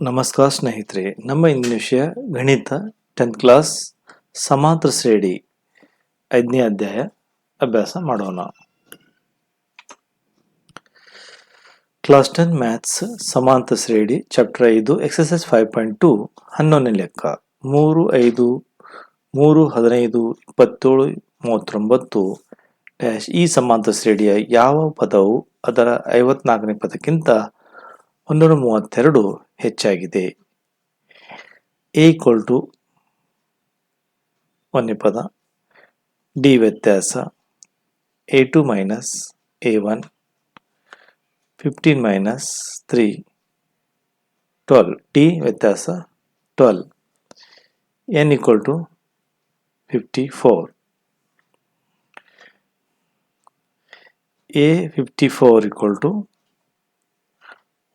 ನಮಸ್ಕಾರ ಸ್ನೇಹಿತರೆ, ನಮ್ಮ ಇಂದಿನ ವಿಷಯ ಗಣಿತ ಟೆಂತ್ ಕ್ಲಾಸ್ ಸಮಾಂತರ ಶ್ರೇಣಿ ಐದನೇ ಅಧ್ಯಾಯ ಅಭ್ಯಾಸ ಮಾಡೋಣ. ಕ್ಲಾಸ್ ಟೆನ್ ಮ್ಯಾಥ್ಸ್ ಸಮಾಂತರ ಶ್ರೇಣಿ ಚಾಪ್ಟರ್ ಐದು ಎಕ್ಸಸೈಸ್ ಫೈವ್ ಪಾಯಿಂಟ್ ಟು ಹನ್ನೊಂದನೇ ಲೆಕ್ಕ. ಮೂರು ಐದು, ಮೂರು ಹದಿನೈದು, ಇಪ್ಪತ್ತೇಳು, ಮೂವತ್ತೊಂಬತ್ತು ಡ್ಯಾಶ್ ಈ ಸಮಾಂತರ ಶ್ರೇಣಿಯ ಯಾವ ಪದವು ಅದರ ಐವತ್ನಾಲ್ಕನೇ ಪದಕ್ಕಿಂತ ಮುನ್ನೂರ ಮೂವತ್ತೆರಡು ಹೆಚ್ಚಾಗಿದೆ. ಎ ಈಕ್ವಲ್ ಟು ಒಂದನೇ ಪದ ಡಿ ವ್ಯತ್ಯಾಸ a two minus a one fifteen minus three twelve. D ವ್ಯತ್ಯಾಸ twelve. N equal to fifty four. A fifty four equal to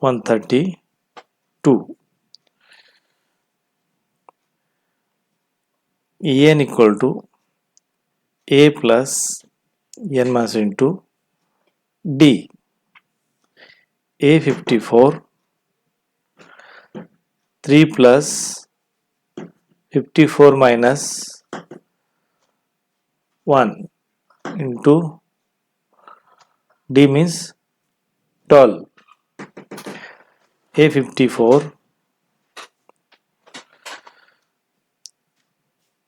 132 en equal to a plus n mass into d. A 54 3 plus 54 minus 1 into d means 12 a54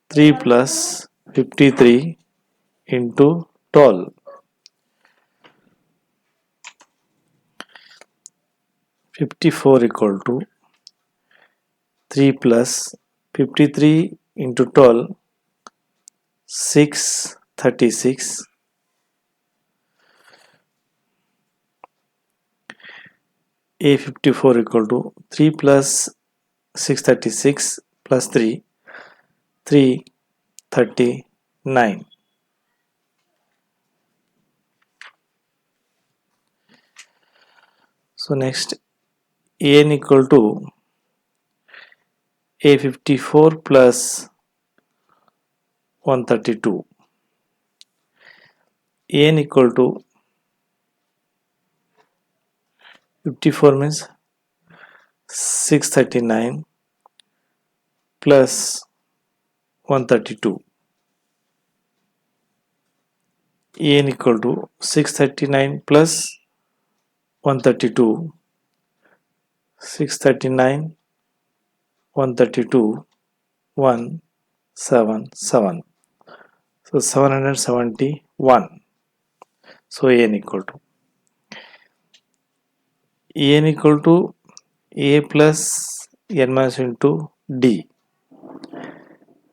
3 plus 53 into 12 54 equal to 3 plus 53 into 12 636 a54 equal to 3 plus 636 plus 3 339 so next an equal to a54 plus 132 an equal to 54 means 639 plus 132 n equal to 639 plus 132 639 132 177 so 771 so n equal to n equal to a plus n minus into d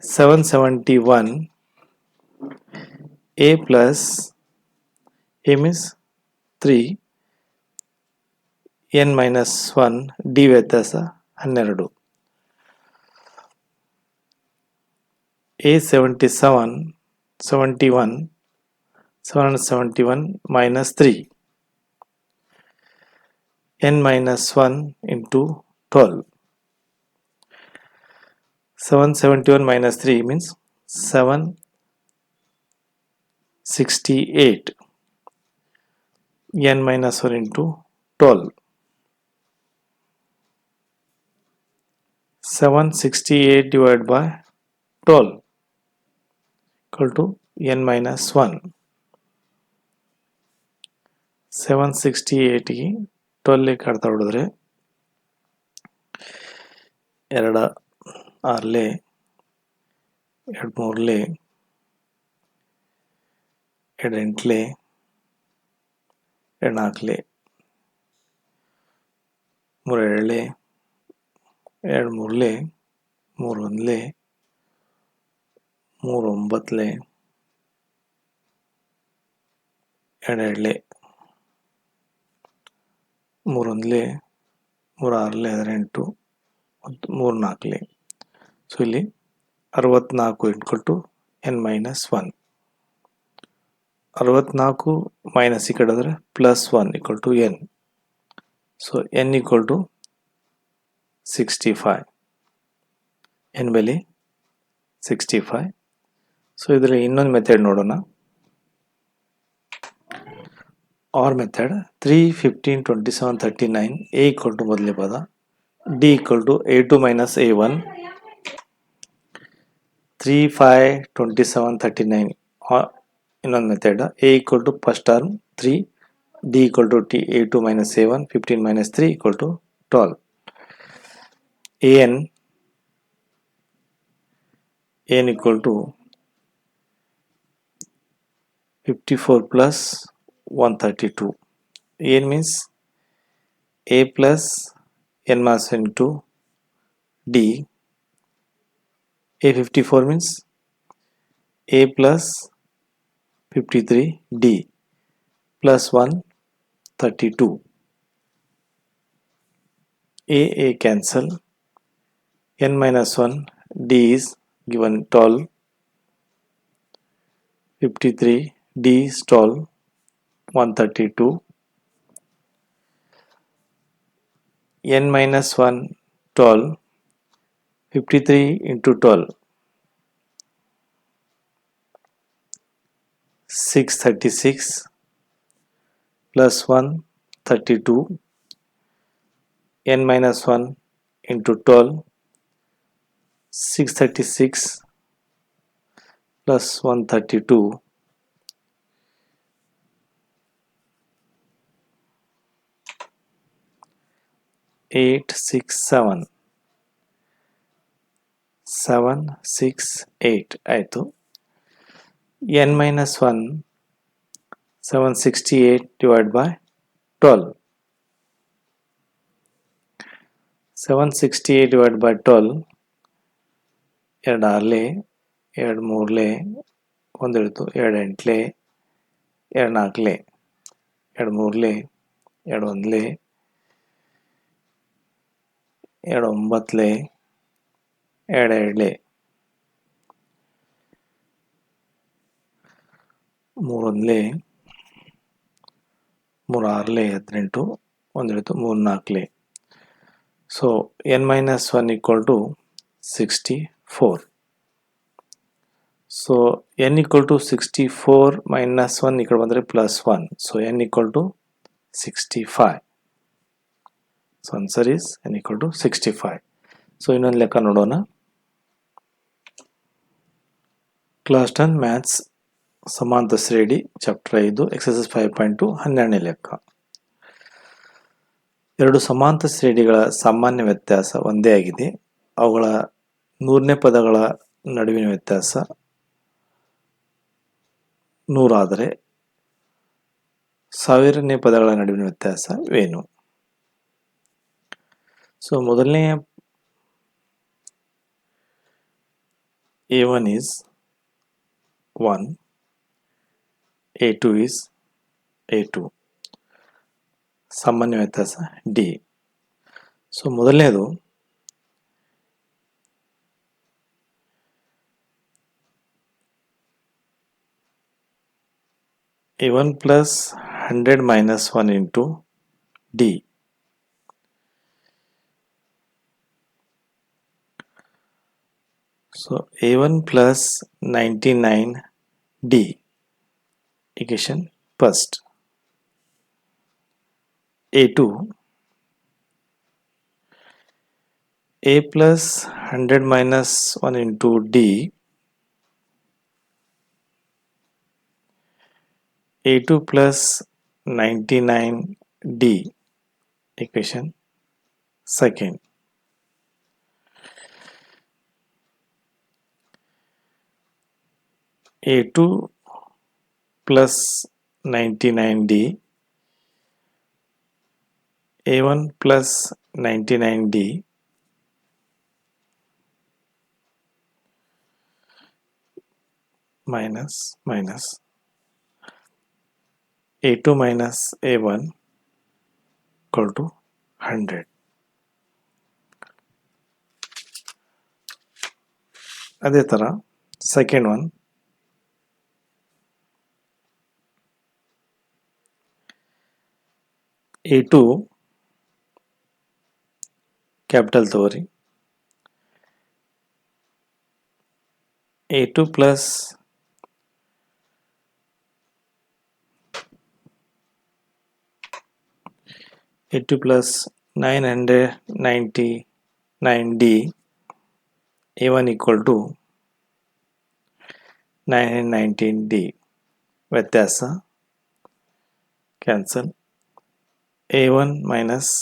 771 a plus a means 3 n minus 1 d ವ್ಯತ್ಯಾಸ ಹನ್ನೆರಡು a 77 71 771 minus 3 n minus 1 into 12. 771 minus 3 means 768. n minus 1 into 12. 768 divided by 12 equal to n minus 1. 768 ಕಾಡ್ತಾ ಕಡ್ತಾ ಹೊಡೆದ್ರೆ ಎರಡ, Harley ಎರಡು ಮೂರಲೆ ಎರಡು ಎಂಟ್ಲೆ ಎರಡು ನಾಲ್ಕಲೆ ಮೂರು ಎರಡಲೆ ಎರಡು ಮೂರಲೆ ಮೂರು ಒಂದ್ಲೆ ಮೂರು ಒಂಬತ್ತಲೆ ಎರಡು ಎರಡಲೆ ಮೂರೊಂದಲೇ ಮೂರು ಆರಲೆ ಹದಿನೆಂಟು ಮತ್ತು ಮೂರು ನಾಲ್ಕಲೆ ಸೊ ಇಲ್ಲಿ ಅರವತ್ನಾಲ್ಕು ಇಟ್ಕೊಟ್ಟು ಎನ್ ಮೈನಸ್ ಒನ್ ಅರವತ್ನಾಲ್ಕು ಮೈನಸ್ ಈ ಕಡೆ ಅಂದರೆ plus one equal to n so n equal to sixty five n ಬೆಲೆ ಸಿಕ್ಸ್ಟಿ ಫೈವ್ ಸೊ ಇದರಲ್ಲಿ ಇನ್ನೊಂದು ಮೆಥಡ್ ನೋಡೋಣ. or method three fifteen twenty seven thirty nine a equal to ಮೊದಲನೇ ಪದ d equal to a two minus a one three five twenty seven thirty nine ಇನ್ನೊಂದು method a equal to first term three d equal to t a two minus a one fifteen minus three equal to twelve a n n equal to fifty four plus 132 n means a plus n mass into d. A 54 means a plus 53 d plus 132 a a cancel. N minus 1 d is given tall 53 d is tall 132 n minus 1 12 53 into 12 636 plus 1 32 n minus 1 into 12 636 plus 132 867 seven six eight ಆಯಿತು n minus one seven sixty eight divide by twelve seven sixty eight divide by twelve ಎರಡು ಆರ್ಲೆ ಎರಡು ಮೂರಲೆ ಒಂದು ಇಳಿತು ಎರಡು ಎಂಟ್ಲೆ ಎರಡು ನಾಲ್ಕಲೆ ಎರಡು ಮೂರಲೆ ಎರಡು ಒಂದ್ಲೆ ಎರಡು ಒಂಬತ್ತಲೆ ಎರಡು ಎರಡ್ಲೆ ಮೂರೊಂದ್ಲೆ ಮೂರು ಆರ್ಲೆ ಹದಿನೆಂಟು ಒಂದು ಮೂರ್ನಾಲ್ಕಲೆ. ಮೂರು ನಾಲ್ಕಲೆ so n minus one equal to sixty four so n equal to sixty four minus one ಈ ಕಡೆ ಬಂದರೆ plus one so n equal to sixty five so answer is n equal to sixty five so ಇನ್ನೊಂದು ಲೆಕ್ಕ ನೋಡೋಣ. Class ten maths ಸಮಾನತ ಶ್ರೇಣಿ, chapter ಐದು, exercise five point to, ಹನ್ನೆರಡನೇ ಲೆಕ್ಕ. ಎರಡು ಸಮಾಂತ ಶ್ರೇಣಿಗಳ ಸಾಮಾನ್ಯ ವ್ಯತ್ಯಾಸ ಒಂದೇ ಆಗಿದೆ. ಅವುಗಳ ನೂರನೇ ಪದಗಳ ನಡುವಿನ ವ್ಯತ್ಯಾಸ ನೂರಾದರೆ ಸಾವಿರನೇ ಪದಗಳ ನಡುವಿನ ವ್ಯತ್ಯಾಸವೇನು ಸೊ ಮೊದಲನೆಯ a one is one a two is a two ಸಾಮಾನ್ಯ ವ್ಯತ್ಯಾಸ ಡಿ ಸೊ ಮೊದಲನೇದು a one plus hundred minus one into d So A1 plus 99D equation first. A2 A plus 100 minus 1 into D A2 plus 99D equation second. A2 plus 99D A1 plus 99D minus minus A2 minus A1 equal to 100 ಅದೇ ಥರ second one a two capital to vary a two plus a two plus nine hundred ninety nine d a one equal to nine hundred ninety d व्यत्यास cancel a one minus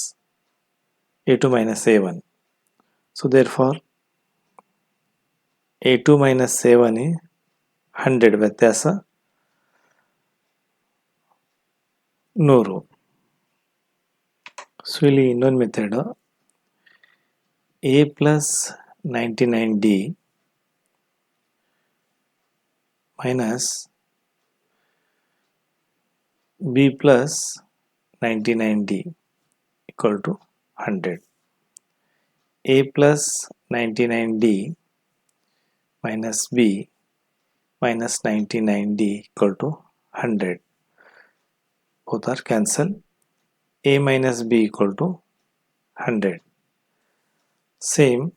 a two minus a one so therefore a two minus a one hundred ವ್ಯತ್ಯಾಸ ನೂರು so ಇಲ್ಲಿ ಇನ್ನೊಂದು method a plus ninety nine d minus b plus 99d equal to 100 a plus 99d minus b minus 99d equal to 100 both are cancel a minus b equal to 100 same.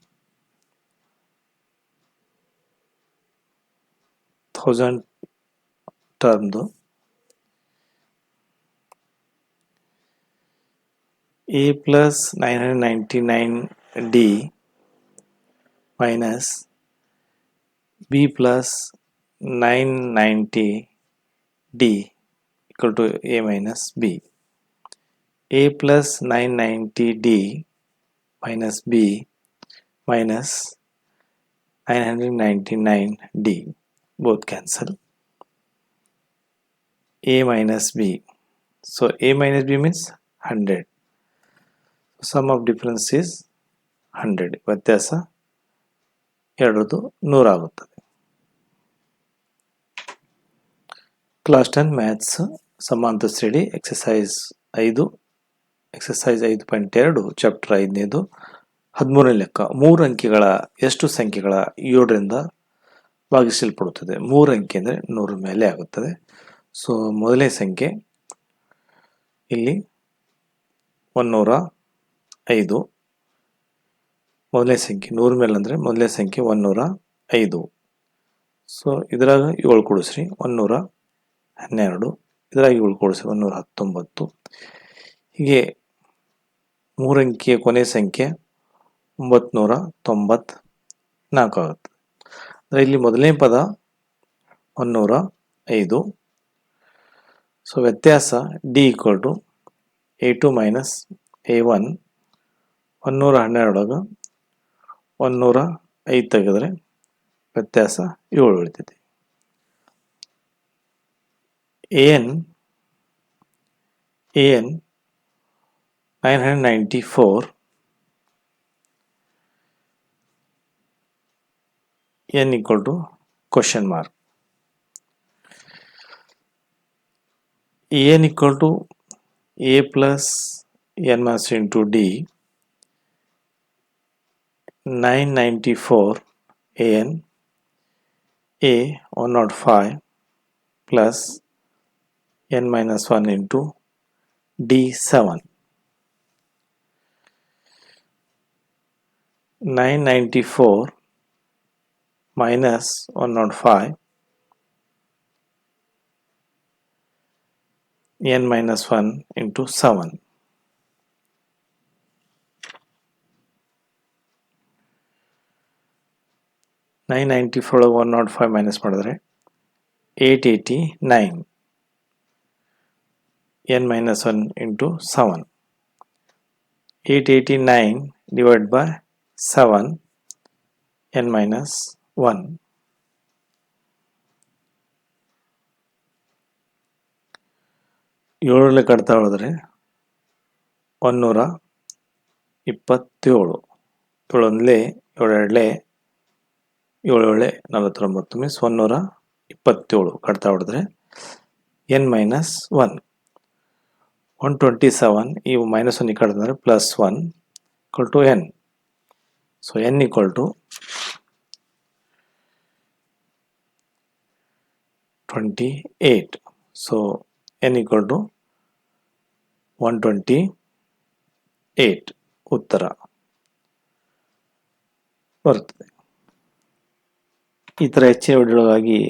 1000 term though. A plus 999d minus b plus 990d equal to a minus b. a plus 990d minus b minus 999d both cancel. a minus b. So a minus b means 100. Sum of difference is hundred ವ್ಯತ್ಯಾಸ ಎರಡರದ್ದು ನೂರಾಗುತ್ತದೆ class ten maths ಸಮಾಂತರ ಶ್ರೇಣಿ exercise ಐದು exercise ಐದು point ಎರಡು chapter ಐದನೇದು ಹದಿಮೂರನೇ ಲೆಕ್ಕ. ಮೂರು ಅಂಕಿಗಳ ಎಷ್ಟು ಸಂಖ್ಯೆಗಳ ಏಳರಿಂದ ಭಾಗಿಸಲ್ಪಡುತ್ತದೆ. ಮೂರು ಅಂಕಿ ಅಂದರೆ ನೂರ ಮೇಲೆ ಆಗುತ್ತದೆ. ಸೊ ಮೊದಲನೇ ಸಂಖ್ಯೆ ಇಲ್ಲಿ ಒನ್ನೂರ ಐದು. ಮೊದಲನೇ ಸಂಖ್ಯೆ, ನೂರ ಮೇಲೆ ಅಂದರೆ ಮೊದಲನೇ ಸಂಖ್ಯೆ ಒಂದೂರ ಐದು. ಸೊ ಇದ್ರಾಗ ಏಳು ಕೊಡಿಸ್ರಿ, ಒಂದೂರ ಹನ್ನೆರಡು. ಇದ್ರಾಗ ಏಳು ಕೊಡಿಸ್ರಿ, ಒಂದೂರ ಹತ್ತೊಂಬತ್ತು. ಹೀಗೆ ಮೂರಂಕಿಯ ಕೊನೆ ಸಂಖ್ಯೆ ಒಂಬತ್ನೂರ ತೊಂಬತ್ ನಾಲ್ಕು ಆಗುತ್ತೆ. ಅಂದರೆ ಇಲ್ಲಿ ಮೊದಲನೇ ಪದ ಒಂದೂರ ಐದು. ಸೊ ವ್ಯತ್ಯಾಸ d equal to a two minus a one ಒಂದೂರ ಹನ್ನೆರಡಾಗ ಒಂದುನೂರ ಐದು ತೆಗೆದ್ರೆ ವ್ಯತ್ಯಾಸ ಏಳು ಉಳಿತೈತಿ. N n nine hundred ninety four, n equal to question mark. N equal to a plus n minus into d 994 an a 105 plus n minus 1 into d7 994 minus 105 n minus 1 into 7 nine ninety four one not five minus ಮಾಡಿದ್ರೆ eight eighty nine n minus one into seven eight eighty nine divide by seven n minus one ಏಳರಲ್ಲಿ ಕಟ್ತಾ ಹೋದ್ರೆ ಒನ್ನೂರ ಇಪ್ಪತ್ತೇಳು. ಏಳೊಂದಲೇ ಏಳೆರಡಲೇ ಏಳು ಏಳೆ ನಲವತ್ತೊಂಬತ್ತು means ಒನ್ನೂರ ಇಪ್ಪತ್ತೇಳು ಕಡ್ತಾ ಹೊಡೆದ್ರೆ n minus one. One twenty seven, ಈ ಮೈನಸ್ ಒನ್ ಈ ಕಡಿದ್ರೆ plus one equal to n. So n equal to twenty eight. So n equal to one twenty eight. ಉತ್ತರ ಬರ್ತದೆ. ಈ ಥರ ವಿಡಿಯೋಗಾಗಿ